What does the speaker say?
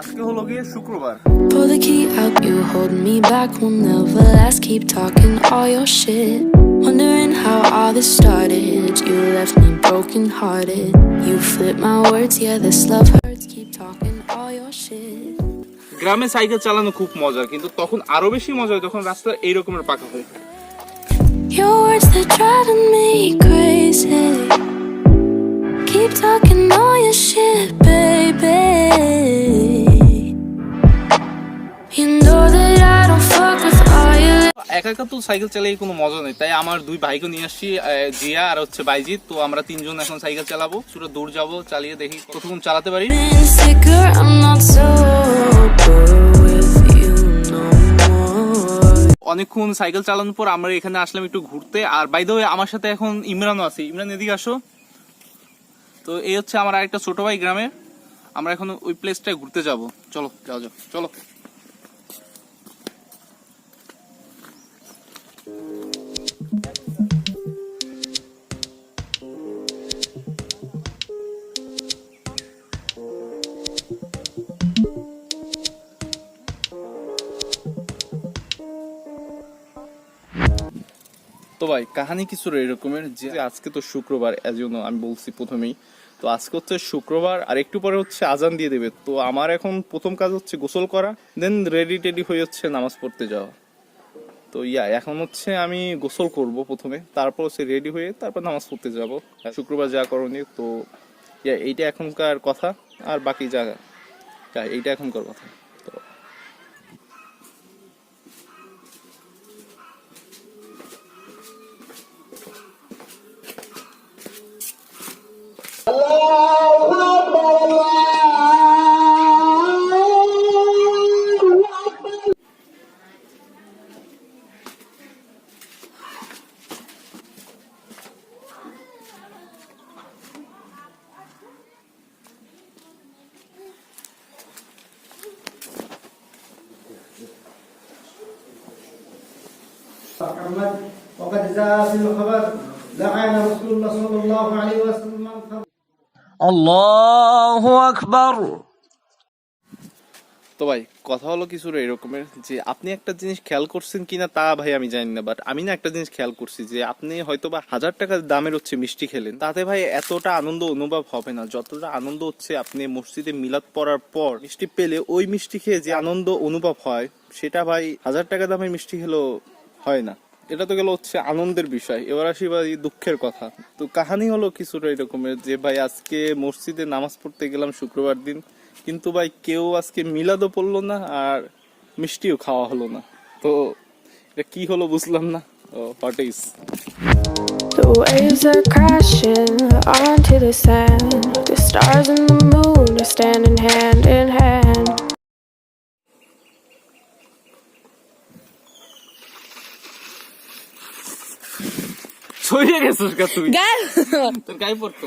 আজকে হলো গিয়ে শুক্রবার Pull the key out, you hold me back, we'll never last. Keep talking all your shit. Wondering how all this started. You left me broken hearted. You flip my words, yeah, this love hurts. Keep talking all your shit. গ্রামে cycle চালানো খুব মজা কিন্তু তখন আরও বেশি মজা হয় যখন রাস্তা এই রকমের পাকা হয় Your words, they're driving me crazy. Keep talking all একা একা তো সাইকেল চালিয়ে কোনো মজা নেই। তাই আমার দুই ভাইকে নিয়ে আসছি জিয়া আর হচ্ছে বাইজিৎ। তো আমরা তিনজন এখন সাইকেল চালাবো। পুরো দূর যাব চালিয়ে দেখি কতক্ষণ চালাতে পারি. অনেকক্ষণ সাইকেল চালানোর পর আমরা এখানে আসলাম একটু ঘুরতে। আর বাই দ্য আমার সাথে এখন ইমরানও আছে। ইমরান এদিকে আসো। তো এই হচ্ছে আমার আরেকটা ছোট ভাই গ্রামের। আমরা এখন ওই প্লেসটায় ঘুরতে যাব। চলো যাও যাও চলো। তো ভাই, কাহানি কিছু এরকমের যে আজকে তো শুক্রবার এজন্য আমি বলছি প্রথমেই। তো আজকে হচ্ছে শুক্রবার, আর একটু পরে হচ্ছে আজান দিয়ে দেবে। তো আমার এখন প্রথম কাজ হচ্ছে গোসল করা দেন রেডি টেডি হয়ে হচ্ছে নামাজ পড়তে যাওয়া। তো ইয়া, এখন হচ্ছে আমি গোসল করব প্রথমে, তারপর হচ্ছে রেডি হয়ে তারপর নামাজ পড়তে যাব। শুক্রবার যা করণীয়, তো ইয়া, এইটা এখনকার কথা, আর বাকি যা, এইটা এখনকার কথা। তো محمد وقد جاء في الخبر لعن رسول الله صلى الله عليه وسلم من فرق الله أكبر তো ভাই কথা হলো কিছু এরকমের যে আপনি একটা জিনিস খেয়াল করছেন কিনা তা ভাই আমি জানি না বাট আমি না একটা জিনিস খেয়াল করছি যে আপনি হয়তো বা হাজার টাকার দামের হচ্ছে মিষ্টি খেলেন তাতে ভাই এতটা আনন্দ অনুভব হবে না যতটা আনন্দ হচ্ছে আপনি মসজিদে মিলাদ পড়ার পর মিষ্টি পেলে ওই মিষ্টি খেয়ে যে আনন্দ অনুভব হয় সেটা ভাই হাজার টাকা দামের মিষ্টি খেলেও হয় না। এটা তো গেল হচ্ছে আনন্দের বিষয়। এবার আসি ভাই দুঃখের কথা। তো কাহানি হলো কিছুটা এরকমের যে, ভাই, আজকে মসজিদে নামাজ পড়তে গেলাম শুক্রবার দিন, কিন্তু ভাই কেউ আজকে মিলাদও পড়ল না আর মিষ্টিও খাওয়া হলো না। তো এটা কি হলো বুঝলাম না। What is? The waves are crashing onto the sand. The stars and the moon are standing hand in hand. ছড়িয়ে গেছিস গা গায়ে তোর গায়ে পড়তো।